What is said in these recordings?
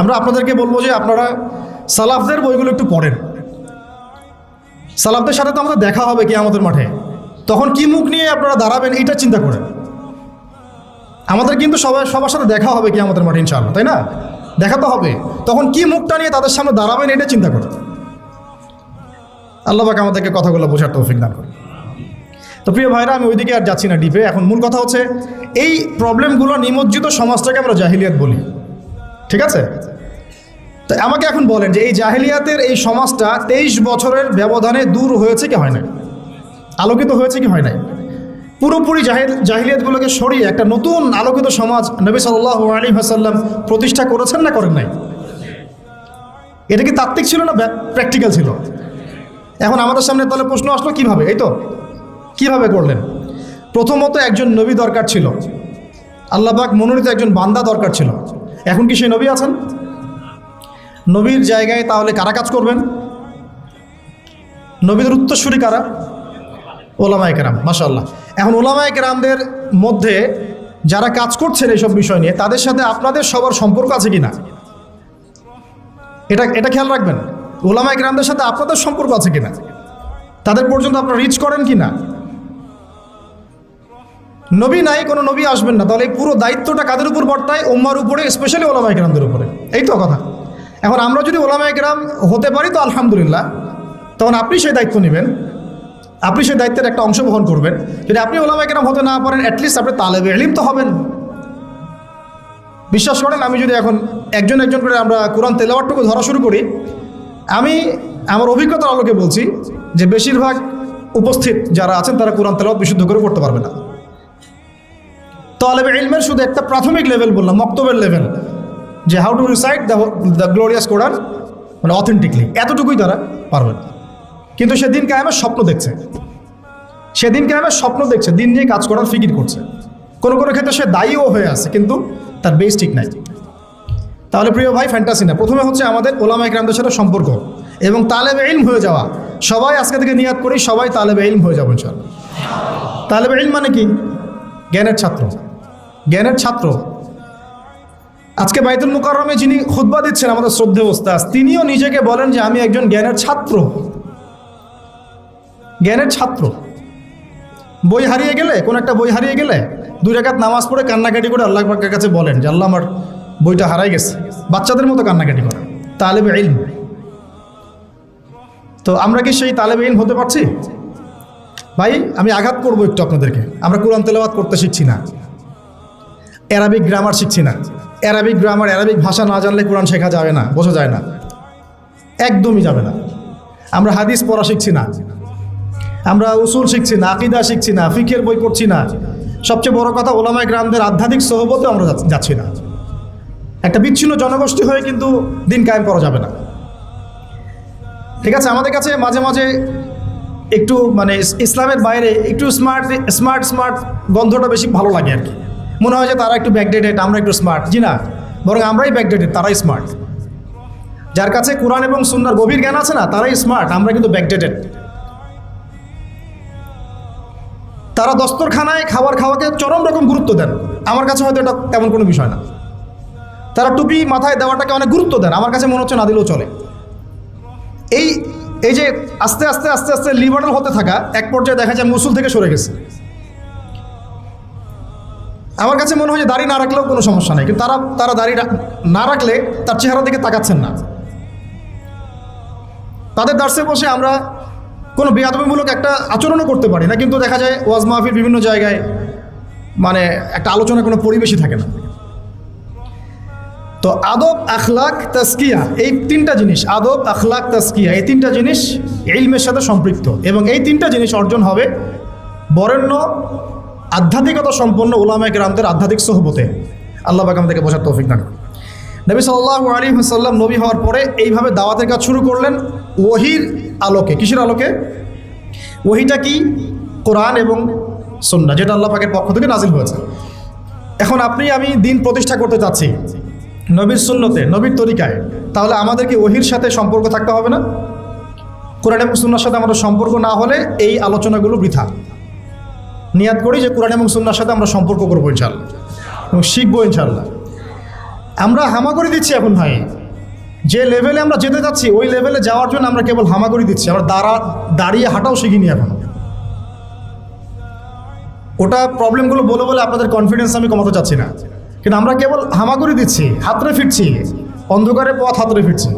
আমরা আপনাদেরকে বলব যে আপনারা সালাফদের বইগুলো একটু পড়েন। সালাফদের সাথে তো আমাদের দেখা হবে কি আমাদের মাঠে। তখন কি মুখ নিয়ে আপনারা দাঁড়াবেন এইটা চিন্তা করেন। আমাদের কিন্তু সবাই সবার সাথে দেখা হবে কি আমাদের মাঠে ইনশাআল্লাহ, তাই না? দেখা তো হবে। তখন কি মুখটা নিয়ে তাদের সামনে দাঁড়াবেন এটা চিন্তা করেন। আল্লাহ পাক আমাদেরকে কথাগুলো বোঝার তৌফিক দান করে তো প্রিয় ভাইরা, আমি ওইদিকে আর যাচ্ছি না ডিপে এখন মূল কথা হচ্ছে, এই প্রবলেমগুলো নিমজ্জিত সমাজটাকে আমরা জাহিলিয়াত বলি। ঠিক আছে? তো আমাকে এখন বলেন যে এই জাহিলিয়াতের এই সমাজটা তেইশ বছরের ব্যবধানে দূর হয়েছে কি হয় নাই? আলোকিত হয়েছে কি হয় নাই? পুরোপুরি জাহিল, জাহিলিয়াতগুলোকে সরিয়ে একটা নতুন আলোকিত সমাজ নবী সাল্লাহ আলী হাসাল্লাম প্রতিষ্ঠা করেছেন না করেন নাই? এটা কি তাত্ত্বিক ছিল না প্র্যাকটিক্যাল ছিল? এখন আমাদের সামনে তাহলে প্রশ্ন আসলো কীভাবে? এই তো, কীভাবে করলেন? প্রথমত একজন নবী দরকার ছিল। আল্লাহবাক মনোনীত একজন বান্দা দরকার ছিল। এখন কি সেই নবী আছেন? নবীর জায়গায় তাহলে কারা কাজ করবেন? নবীদের উত্তরসূরি কারা? ওলামায় কেরাম মাসাল্লাহ এখন ওলামায় কেরামদের মধ্যে যারা কাজ করছেন এইসব বিষয় নিয়ে, তাদের সাথে আপনাদের সবার সম্পর্ক আছে কি না এটা এটা খেয়াল রাখবেন। ওলামায় কেরামদের সাথে আপনাদের সম্পর্ক আছে কি না তাদের পর্যন্ত আপনারা রিচ করেন কি না নবী নাই, কোনো নবী আসবেন না। তাহলে এই পুরো দায়িত্বটা কাদের উপর বর্তায়? ওম্মার উপরে স্পেশালি ওলামা একরামদের উপরে। এই তো কথা। এখন আমরা যদি ওলামা একরাম হতে পারি তো আলহামদুলিল্লাহ। তখন আপনি সেই দায়িত্ব নেবেন। আপনি সেই দায়িত্বের একটা অংশ বহন করবেন। যদি আপনি ওলামা একরাম হতে না পারেন অ্যাটলিস্ট আপনি তালেবে এলিম তো হবেন। বিশ্বাস করেন, আমি যদি এখন একজন একজন করে আমরা কোরআন তেলাওয়ারটুকু ধরা শুরু করি, আমি আমার অভিজ্ঞতার আলোকে বলছি যে বেশিরভাগ উপস্থিত যারা আছেন, তারা কোরআন তেলাওয়াত বিশুদ্ধ করে পড়তে পারবে না। তালেবে ইলমের শুধু একটা প্রাথমিক লেভেল বললাম, মক্তবের লেভেল যে how to recite the the glorious Quran মানে অথেন্টিকলি এতটুকুই তারা পারবে। না কিন্তু সে দিন কায়েমের স্বপ্ন দেখছে। সেদিন কায়েমের স্বপ্ন দেখছে, দিন নিয়ে কাজ করার ফিকির করছে। কোনো কোনো ক্ষেত্রে সে দায়ীও হয়ে আছে, কিন্তু তার বেস ঠিক নাই। তাহলে প্রিয় ভাই ফ্যান্টাসি না। প্রথমে হচ্ছে আমাদের ওলামা ইকরামদের সাথে সম্পর্ক। এবং তালেবে ইলম হয়ে যাওয়া। সবাই আজকে থেকে নিয়াত করি, সবাই তালেবে ইলম হয়ে যাব ইনশাল্লাহ তালেবে ইলম মানে কি? জ্ঞানের ছাত্র। জ্ঞানের ছাত্র। আজকে বাইতুল মুকাররমে যিনি খুতবা দিচ্ছেন আমাদের শ্রদ্ধে ওস্তাজ তিনিও নিজেকে বলেন যে আমি একজন জ্ঞানের ছাত্র। জ্ঞানের ছাত্র। বই হারিয়ে গেলে, কোন একটা বই হারিয়ে গেলে দুই রেখাত নামাজ পড়ে কান্নাকাটি করে আল্লাহ পাকের কাছে বলেন যে, আল্লাহ আমার বইটা হারাই গেছে। বাচ্চাদের মতো কান্নাকাটি করে। তালেবে ইলম। তো আমরা কি সেই তালেবে ইলম হতে পারছি? ভাই, আমি আঘাত করব একটু আপনাদেরকে। আমরা কোরআন তেলাবাদ করতে শিখছি না। অ্যারাবিক গ্রামার শিখছি না। অ্যারাবিক গ্রামার, অ্যারাবিক ভাষা না জানলে কোরআন শেখা যাবে না, বোঝা যায় না। একদমই যাবে না। আমরা হাদিস পড়া শিখছি না। আমরা উসুল শিখছি না, আকিদা শিখছি না, ফিকের বই পড়ছি না। সবচেয়ে বড় কথা ওলামায় গ্রামদের আধ্যাত্মিক সহবতে আমরা যাচ্ছি- না। একটা বিচ্ছিন্ন জনগোষ্ঠী হয়ে কিন্তু দিন কায়েম করা যাবে না। ঠিক আছে, আমাদের কাছে মাঝে মাঝে একটু মানে ইসলামের বাইরে একটু স্মার্ট স্মার্ট স্মার্ট গন্ধটা বেশি ভালো লাগে আর কি। মনে হয় যে তারা একটু ব্যাকডেটেড আমরা একটু স্মার্ট জি না, বরং আমরাই ব্যাকডেটেড তারাই স্মার্ট যার কাছে কোরআন এবং সুন্নার গভীর জ্ঞান আছে না, তারাই স্মার্ট আমরা কিন্তু ব্যাকডেটেড তারা দস্তরখানায় খাবার খাওয়াকে চরম রকম গুরুত্ব দেন। আমার কাছে হয়তো এটা তেমন কোনো বিষয় না। তারা টুপি মাথায় দেওয়াটাকে অনেক গুরুত্ব দেন, আমার কাছে মনে হচ্ছে না দিলেও চলে। এই এই যে আস্তে আস্তে আস্তে আস্তে লিবারাল হতে থাকা, এক পর্যায়ে দেখা যায় মুসুল থেকে সরে গেছে। আমার কাছে মনে হয় যে দাড়ি না রাখলেও কোনো সমস্যা নেই, কিন্তু তারা তারা দাড়ি না রাখলে তার চেহারা দিকে তাকাচ্ছেন না। তাদের দার্সে বসে আমরা কোনো বেয়াদবিমূলক একটা আচরণও করতে পারি না, কিন্তু দেখা যায় ওয়াজ মাহফিল বিভিন্ন জায়গায় মানে একটা আলোচনা কোনো পরিবেশই থাকে না। তো আদব, আখলাক তাস্কিয়া এই তিনটা জিনিস, আদব, আখলাক তাস্কিয়া এই তিনটা জিনিস ইলমের সাথে সম্পৃক্ত এবং এই তিনটা জিনিস অর্জন হবে বরেণ্য আধ্যাত্মিকতা সম্পন্ন ওলামা গ্রামদের আধ্যাত্মিক সহবতে। আল্লাহ বাক আমাদেরকে বোঝার তৌফিক দান। নবী সাল্লাহ আলী হাসাল্লাম নবী হওয়ার পরে এইভাবে দাওয়াতের কাজ শুরু করলেন ওহির আলোকে। কিসের আলোকে? ওহিটা কি? কোরআন এবং সন্না যেটা আল্লাহ পাকের পক্ষ থেকে নাজিল হয়েছে। এখন আপনি, আমি দিন প্রতিষ্ঠা করতে চাচ্ছি নবীর সুন্নতে, নবীর তরিকায়, তাহলে আমাদেরকে ওহির সাথে সম্পর্ক থাকতে হবে না? কোরআন এবং সুন্নার সাথে আমাদের সম্পর্ক না হলে এই আলোচনাগুলো বৃথা। নিয়াদ করি যে কোরআন এবং সুন্নার সাথে আমরা সম্পর্ক করব ইনশাল্লাহ এবং শিখব ইনশাল্লাহ আমরা হামাগুড়ি দিচ্ছি এখন ভাই। যে লেভেলে আমরা যেতে যাচ্ছি, ওই লেভেলে যাওয়ার জন্য আমরা কেবল হামাগুড়ি দিচ্ছি। আমরা দাঁড়া, দাঁড়িয়ে হাঁটাও শিখিনি এখন। ওটা প্রবলেমগুলো বলে বলে আপনাদের কনফিডেন্স আমি কমাতে চাচ্ছি না। কিন্তু আমরা কেবল হামাগুড়ি দিচ্ছি, হাতরে ফিরছি। অন্ধকারে পথ হাতরে ফিরছি।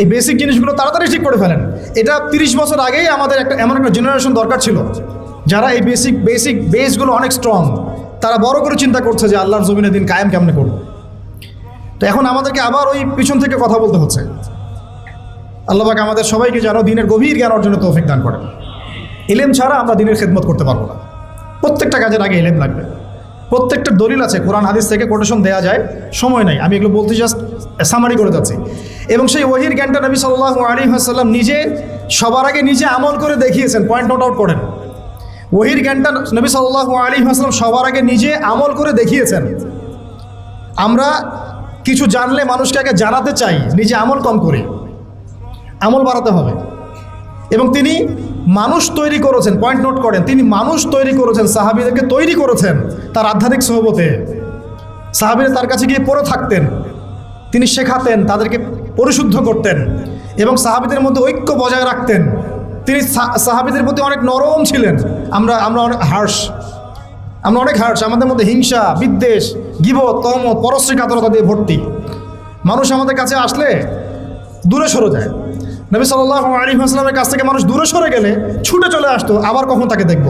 এই বেসিক জিনিসগুলো তাড়াতাড়ি ঠিক করে ফেলেন। এটা তিরিশ বছর আগেই আমাদের একটা এমন একটা জেনারেশন দরকার ছিল। যারা এই বেসিক বেসিক বেসগুলো অনেক স্ট্রং তারা বড় করে চিন্তা করছে যে আল্লাহর জমিনে দিন কায়েম কেমনে করব। তো এখন আমাদেরকে আবার ওই পিছন থেকে কথা বলতে হচ্ছে। আল্লাহবাক আমাদের সবাইকে যেন দিনের গভীর জ্ঞান অর্জনের তৌফিক দান করেন। এলেম ছাড়া আমরা দিনের খেদমত করতে পারব না। প্রত্যেকটা কাজের আগে এলেম লাগবে। প্রত্যেকটা দলিল আছে, কোরআন, হাদিস থেকে কোটেশন দেওয়া যায়, সময় নাই। আমি এগুলো বলতে জাস্ট সামারি করে যাচ্ছি। এবং সেই ওহির জ্ঞানটা নবী সাল্লাহ আলী হাসাল্লাম নিজে, সবার আগে নিজে আমল করে দেখিয়েছেন। পয়েন্ট নোট আউট করেন। ওহির জ্ঞানটা নবী সাল্লাহ আলী হাসলাম সবার আগে নিজে আমল করে দেখিয়েছেন। আমরা কিছু জানলে মানুষকে আগে জানাতে চাই, নিজে আমল কম করে। আমল বাড়াতে হবে। এবং তিনি মানুষ তৈরি করেছেন পয়েন্ট নোট করেন, তিনি মানুষ তৈরি করেছেন, সাহাবিদেরকে তৈরি করেছেন তার আধ্যাত্মিক সহবতে। সাহাবিরা তার কাছে গিয়ে পড়ে থাকতেন, তিনি শেখাতেন, তাদেরকে পরিশুদ্ধ করতেন এবং সাহাবিদের মধ্যে ঐক্য বজায় রাখতেন। তিনি সাহাবিদের প্রতি অনেক নরম ছিলেন। আমরা আমরা অনেক হার্শ আমরা অনেক হার্শ আমাদের মধ্যে হিংসা, বিদ্বেষ গিব তম পরশ্রী কাতরতা দিয়ে ভর্তি। মানুষ আমাদের কাছে আসলে দূরে সরে যায়। নবী সাল্লাহ আলী আসলামের কাছ থেকে মানুষ দূরে সরে গেলে ছুটে চলে আসতো, আবার কখন তাকে দেখব?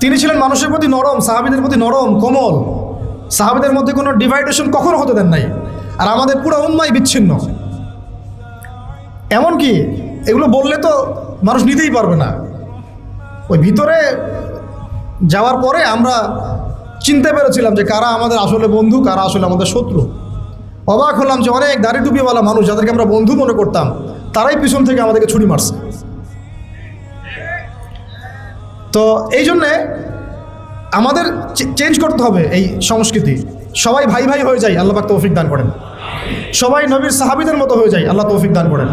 তিনি ছিলেন মানুষের প্রতি নরম, সাহাবিদের প্রতি নরম, কোমল। সাহাবিদের মধ্যে কোনো ডিভাইডেশন কখনো হতে দেন নাই। আর আমাদের পুরো উন্মাই বিচ্ছিন্ন। এমনকি এগুলো বললে তো মানুষ নিতেই পারবে না। ওই ভিতরে যাওয়ার পরে আমরা চিনতে পেরেছিলাম যে কারা আমাদের আসলে বন্ধু, কারা আসলে আমাদের শত্রু। অবাক হলাম যে অনেক দাড়ি টুপিওয়ালা মানুষ যাদেরকে আমরা বন্ধু মনে করতাম, তারাই পিছন থেকে আমাদেরকে ছুরি মারছে। তো এই জন্যে আমাদের চেঞ্জ করতে হবে এই সংস্কৃতি। সবাই ভাই ভাই হয়ে যায় আল্লাহ পাক তৌফিক দান করেন। সবাই নবীর সাহাবিদের মতো হয়ে যায় আল্লাহ তৌফিক দান করেন।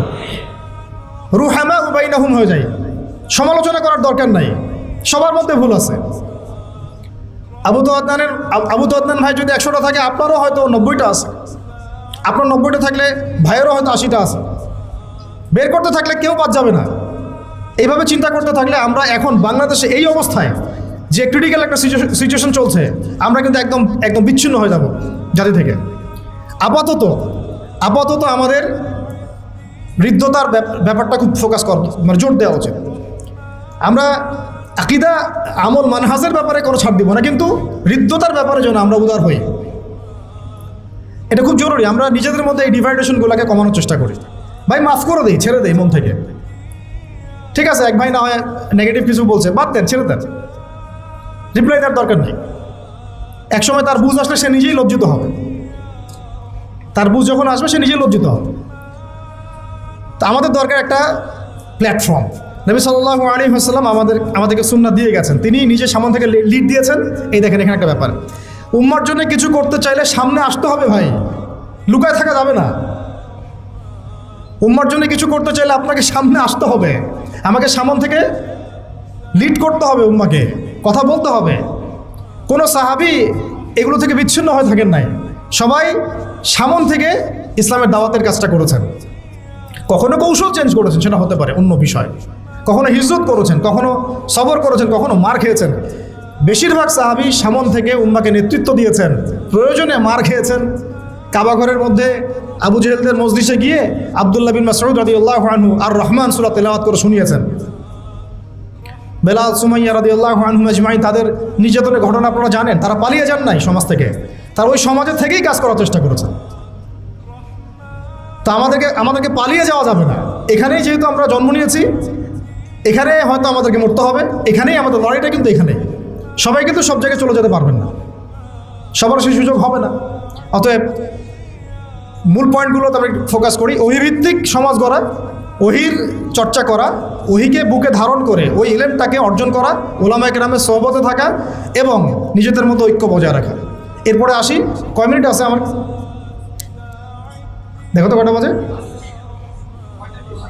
রুহামা উবাইনাহুম হয়ে যায়। সমালোচনা করার দরকার নাই। সবার মধ্যে ভুল আছে। আবু তোয়াদ্দানের আবু তোয়াদ্দান ভাই যদি একশোটা থাকে, আপনারও হয়তো নব্বইটা আছে। আপনার নব্বইটা থাকলে ভাইয়েরও হয়তো আশিটা আছে। বের করতে থাকলে কেউ বাদ যাবে না। এইভাবে চিন্তা করতে থাকলে আমরা এখন বাংলাদেশে এই অবস্থায় যে ক্রিটিক্যাল একটা সিচুয়েশন চলছে, আমরা কিন্তু একদম একদম বিচ্ছিন্ন হয়ে যাব জাতি থেকে। আপাতত আপাতত আমাদের ব্যাপ- ব্যাপারটা খুব ফোকাস কর মানে জোর দেওয়া উচিত। আমরা আকিদা, আমল, মানহাজের ব্যাপারে কোনো ছাড় দিব না, কিন্তু হৃদ্যতার ব্যাপারে যেন আমরা উদার হই। এটা খুব জরুরি। আমরা নিজেদের মধ্যে এই ডিভাইডেশনগুলোকে কমানোর চেষ্টা করি। ভাই, মাফ করে দিই, ছেড়ে দেই মন থেকে। ঠিক আছে, এক ভাই না হয় নেগেটিভ কিছু বলছে, বাদ দেন, ছেড়ে দেন। রিপ্লাই দেওয়ার দরকার নেই। একসময় তার বুঝ আসলে সে নিজেই লজ্জিত হবে। তার বুঝ যখন আসবে, সে নিজেই লজ্জিত হবে। তা আমাদের দরকার একটা প্ল্যাটফর্ম নবী সাল্লাহ আলী হাসাল্লাম আমাদের, আমাদেরকে সুন্না দিয়ে গেছেন। তিনি নিজে সামন থেকে লিড দিয়েছেন। এই দেখেন এখানে একটা ব্যাপার। উম্মার জন্য কিছু করতে চাইলে সামনে আসতে হবে ভাই। লুকায় থাকা যাবে না। উম্মার জন্য কিছু করতে চাইলে আপনাকে সামনে আসতে হবে। আমাকে সামন থেকে লিড করতে হবে উম্মাকে। কথা বলতে হবে। কোনো সাহাবি এগুলো থেকে বিচ্ছিন্ন হয়ে থাকেন নাই। সবাই সামন থেকে ইসলামের দাওয়াতের কাজটা করেছেন। কখনো কৌশল চেঞ্জ করেছেন সেটা হতে পারে, অন্য বিষয়। কখনো হিজরত করেছেন, কখনো সবর করেছেন, কখনো মার খেয়েছেন। বেশিরভাগ সাহাবি সামন থেকে উম্মাকে নেতৃত্ব দিয়েছেন। প্রয়োজনে মার খেয়েছেন। কাবাঘরের মধ্যে আবু জেহেলদের মসজিষে গিয়ে আবদুল্লাহ বিন মাসউদ রাদিয়াল্লাহু আনহু আর রহমান সূরা তেলাওয়াত করে শুনিয়েছেন। বেলাল, সুমাইয়া রাদিয়াল্লাহু আনহু আজমাইন তাদের নির্যাতনের ঘটনা আপনারা জানেন, তারা পালিয়ে যান নাই সমাজ থেকে। তারা ওই সমাজের থেকেই কাজ করার চেষ্টা করেছেন। তো আমাদেরকে আমাদেরকে পালিয়ে যাওয়া যাবে না। এখানেই যেহেতু আমরা জন্ম নিয়েছি, এখানে হয়তো আমাদেরকে মরতে হবে, এখানেই আমাদের লড়াইটা কিন্তু এখানে সবাই কিন্তু সব জায়গায় চলে যেতে পারবেন না। সবার সেই সুযোগ হবে না। অতএব মূল পয়েন্টগুলোতে আমরা ফোকাস করি অহিভিত্তিক সমাজ গড়া, ওহির চর্চা করা, ওহিকে বুকে ধারণ করে, ওই ইলেমটাকে অর্জন করা ওলামা একরামের সহবতে থাকা এবং নিজেদের মতো ঐক্য বজায় রাখা। এরপরে আসি, কয় মিনিট আছে আমার? দেখো তো কটা বাজে?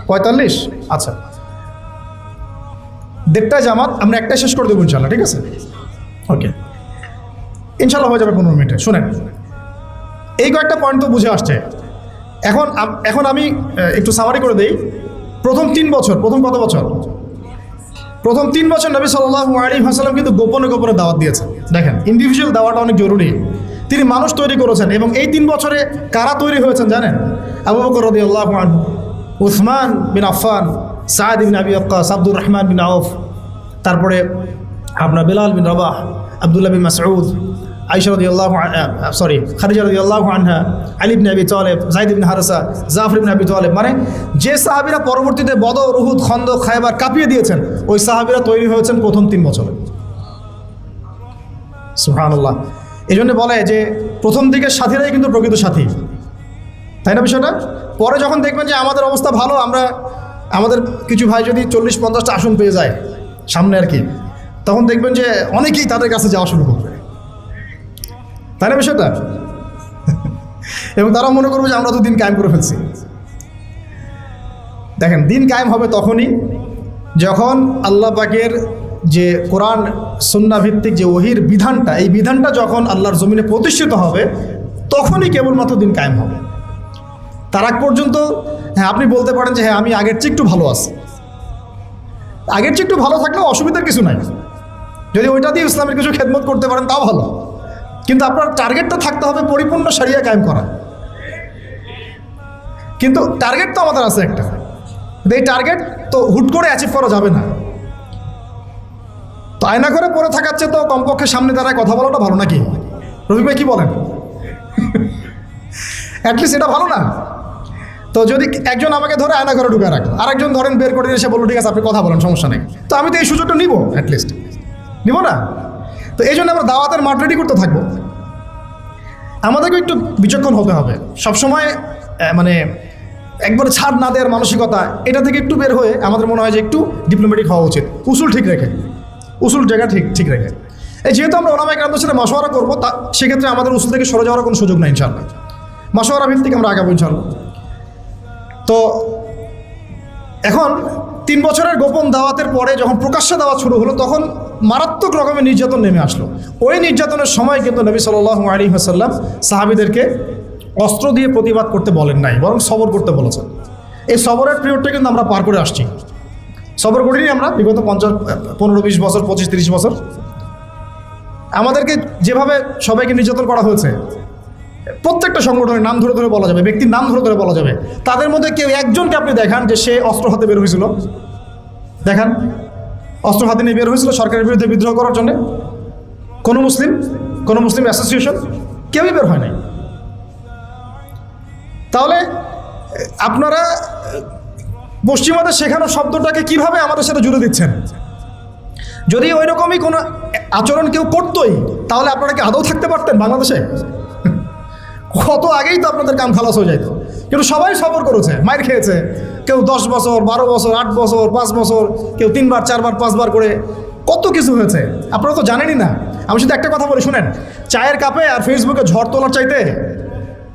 পঁয়তাল্লিশ? আচ্ছা। দেড়টায় জামাত, আমরা একটাই শেষ করে দেবো ইনশাল্লাহ, ঠিক আছে? ওকে ইনশাল্লাহ হয়ে যাবে পনেরো মিনিটে। শোনেন, এই কয়েকটা পয়েন্ট তো বুঝে আসছে। এখন এখন আমি একটু সামারি করে দেই। প্রথম তিন বছর, প্রথম কত বছর? প্রথম তিন বছর নবী সাল্লাহ আলী হাসালাম কিন্তু গোপনে গোপনে দাওয়াত দিয়েছেন। দেখেন ইন্ডিভিজুয়াল দাওয়াটা অনেক জরুরি। তিনি মানুষ তৈরি করেছেন এবং এই তিন বছরে কারা তৈরি হয়েছেন জানেন? আবু বকর রদি আল্লাহ উসমান বিন আফফান সাদ বিন আবি আক্কাস আব্দুর রহমান বিন আউফ, তারপরে আপনার বিলাল বিন রবাহ, আবদুল্লাহ বিন মাসউদ আইসা সরি খারিজা আল্লাহ আনহা, আলী বিন আবি জাইদ বিন হারসা, জাফর বিন আবি মানে যে সাহাবিরা পরবর্তীতে বদর রুহুদ খন্দ খায়বার কাঁপিয়ে দিয়েছেন, ওই সাহাবিরা তৈরি হয়েছেন প্রথম তিন বছরে। সুহানুল্লাহ এই জন্য বলে যে প্রথম দিকের সাথীরাই কিন্তু প্রকৃত সাথী। তাই না বিষয়টা? পরে যখন দেখবেন যে আমাদের অবস্থা ভালো, আমরা, আমাদের কিছু ভাই যদি চল্লিশ, পঞ্চাশটা আসন পেয়ে যায় সামনে আর কি, তখন দেখবেন যে অনেকেই তাদের কাছে যাওয়া শুরু করবে। তাই না বিষয়টা? এবং তারা মনে করবে যে আমরা তো দিন কায়েম করে ফেলছি। দেখেন, দিন কায়েম হবে তখনই যখন আল্লাহ পাকের যে কোরআন, সুন্না ভিত্তিক যে ওহির বিধানটা, এই বিধানটা যখন আল্লাহর জমিনে প্রতিষ্ঠিত হবে, তখনই কেবলমাত্র দিন কায়েম হবে। তার আগ পর্যন্ত হ্যাঁ আপনি বলতে পারেন যে হ্যাঁ আমি আগের চেয়ে একটু ভালো আছি। আগের চেয়ে একটু ভালো থাকলেও অসুবিধার কিছু নাই। যদি ওইটা দিয়ে ইসলামের কিছু খেদমত করতে পারেন, তাও ভালো। কিন্তু আপনার টার্গেটটা থাকতে হবে পরিপূর্ণ সারিয়া কায়েম করা কিন্তু টার্গেট তো আমাদের আছে একটা। এই টার্গেট তো হুট করে অ্যাচিভ করা যাবে না। তো আয়না করে পড়ে থাকার চেয়ে তো কমপক্ষে সামনে দাঁড়ায় কথা বলাটা ভালো নাকি? রফিক ভাই কী বলেন? অ্যাটলিস্ট এটা ভালো না। তো যদি একজন আমাকে ধরে আয়না ঘরে ঢুকে রাখল আরেকজন ধরেন বের করে এসে বলল, ঠিক আছে, আপনি কথা বলেন, সমস্যা নেই। তো আমি তো এই সুযোগটা নিব অ্যাটলিস্ট নিব না? তো এই জন্য আমরা দাওয়াতের মাঠ রেডি করতে থাকব। আমাদেরকে একটু বিচক্ষণ হতে হবে। সবসময় মানে একবারে ছাড় না দেওয়ার মানসিকতা, এটা থেকে একটু বের হয়ে আমাদের মনে হয় যে একটু ডিপ্লোমেটিক হওয়া উচিত। উসুল ঠিক রেখে। উসুল জায়গা ঠিক ঠিক রেখে। এই যেহেতু আমরা ওনামাই গ্রামদের সাথে মশওয়ারা করব, তা সেক্ষেত্রে আমাদের উসুল থেকে সরে যাওয়ার কোনো সুযোগ নাই ইনশাল্লাহ মশওয়ারা ভিত্তিক আমরা আগাবো ইনশাল্লাহ তো এখন তিন বছরের গোপন দাওয়াতের পরে যখন প্রকাশ্যে দাওয়াত শুরু হলো, তখন মারাত্মক রকমের নির্যাতন নেমে আসলো। ওই নির্যাতনের সময় কিন্তু নবী সাল আলী হাসাল্লাম সাহাবিদেরকে অস্ত্র দিয়ে প্রতিবাদ করতে বলেন নাই, বরং সবর করতে বলেছেন। এই সবরের পিরিয়ডটা কিন্তু আমরা পার করে আসছি। সবর করিনি আমরা, বিগত পঞ্চাশ, পনেরো, বিশ বছর, পঁচিশ, তিরিশ বছর। আমাদেরকে যেভাবে সবাইকে নির্যাতন করা হয়েছে, প্রত্যেকটা সংগঠনের নাম ধরে ধরে বলা যাবে, ব্যক্তির নাম ধরে ধরে বলা যাবে। তাদের মধ্যে কেউ একজনকে আপনি দেখান যে সে অস্ত্র হাতে বের হয়েছিল। দেখান, অস্ত্র হাতে নিয়ে বের হয়েছিল সরকারের বিরুদ্ধে বিদ্রোহ করার জন্য। কোনো মুসলিম কোনো মুসলিম অ্যাসোসিয়েশন কেউই বের হয় নাই। তাহলে, আপনারা পশ্চিমাদের শেখানো শব্দটাকে কীভাবে আমাদের সাথে জুড়ে দিচ্ছেন? যদি ওই রকমই কোনো আচরণ কেউ করতোই, তাহলে আপনারা কি আদৌ থাকতে পারতেন বাংলাদেশে? কত আগেই তো আপনাদের কাম খালাস হয়ে যেত কিন্তু সবাই সফর করেছে মায়ের খেয়েছে। কেউ দশ বছর, বারো বছর, আট বছর, পাঁচ বছর, কেউ তিনবার, চারবার, পাঁচবার করে কত কিছু হয়েছে। আপনারা তো জানেনই না। আমি শুধু একটা কথা বলি, শুনেন, চায়ের কাপে আর ফেসবুকে ঝড় তোলার চাইতে,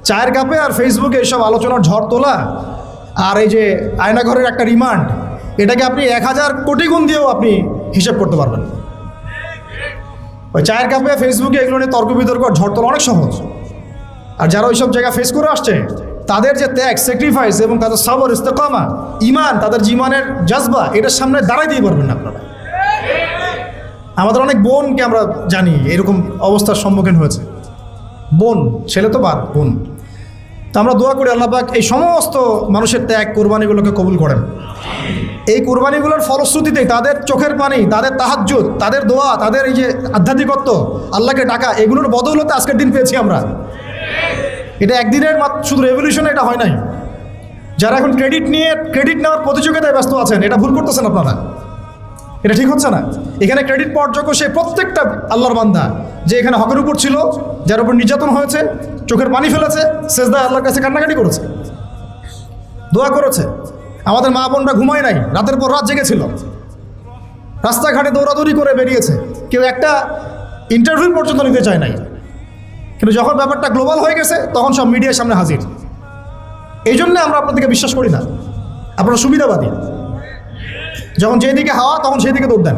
চায়ের কাপে আর ফেসবুকে এইসব আলোচনার ঝড় তোলা আর এই যে আয়নাঘরের একটা রিমান্ড এটাকে আপনি এক হাজার কোটি গুণ দিয়েও আপনি হিসাব করতে পারবেন। ওই চায়ের কাপে ফেসবুকে এগুলো নিয়ে তর্ক বিতর্ক আর ঝড় তোলা অনেক সহজ। আর যারা ওইসব জায়গা ফেস করে আসছে, তাদের যে ত্যাগ স্যাক্রিফাইস এবং তাদের সবর ইস্তেকামা ইমান তাদের ইমানের জজবা, এটার সামনে দাঁড়াই দিয়ে পারবেন না আপনারা। আমাদের অনেক বোনকে আমরা জানি, এরকম অবস্থার সম্মুখীন হয়েছে। বোন, ছেলে তো বাদ, বোন। তো আমরা দোয়া করি আল্লাহ পাক এই সমস্ত মানুষের ত্যাগ কোরবানিগুলোকে কবুল করেন। এই কোরবানিগুলোর ফলশ্রুতিতে তাদের চোখের পানি, তাদের তাহাজ্জুদ, তাদের দোয়া, তাদের এই যে আধ্যাত্মিকত্ব, আল্লাহকে ডাকা, এগুলোর বদৌলতে আজকের দিন পেয়েছি আমরা। এটা একদিনের শুধু রেভলিউশনে এটা হয় নাই। যারা এখন ক্রেডিট নিয়ে ক্রেডিট নেওয়ার প্রতিযোগিতায় ব্যস্ত আছেন, এটা ভুল করতেছেন আপনারা। এটা ঠিক হচ্ছে না। এখানে ক্রেডিট পাওয়ার যোগ্য সে প্রত্যেকটা আল্লাহর বান্দা যে এখানে হকের উপর ছিল, যার উপর নির্যাতন হয়েছে, চোখের পানি ফেলেছে শেষদায় আল্লাহর কাছে কান্নাকাটি করেছে। দোয়া করেছে। আমাদের মা বোনরা ঘুমায় নাই, রাতের পর রাত জেগেছিল। রাস্তাঘাটে দৌড়াদৌড়ি করে বেরিয়েছে। কেউ একটা ইন্টারভিউ পর্যন্ত নিতে চায় নাই। কিন্তু যখন ব্যাপারটা গ্লোবাল হয়ে গেছে, তখন সব মিডিয়ার সামনে হাজির। এই জন্য আমরা আপনাদেরকে বিশ্বাস করি না। আপনারা সুবিধাবাদী। যখন যেদিকে হাওয়া তখন সেই দিকে দৌড় দেন।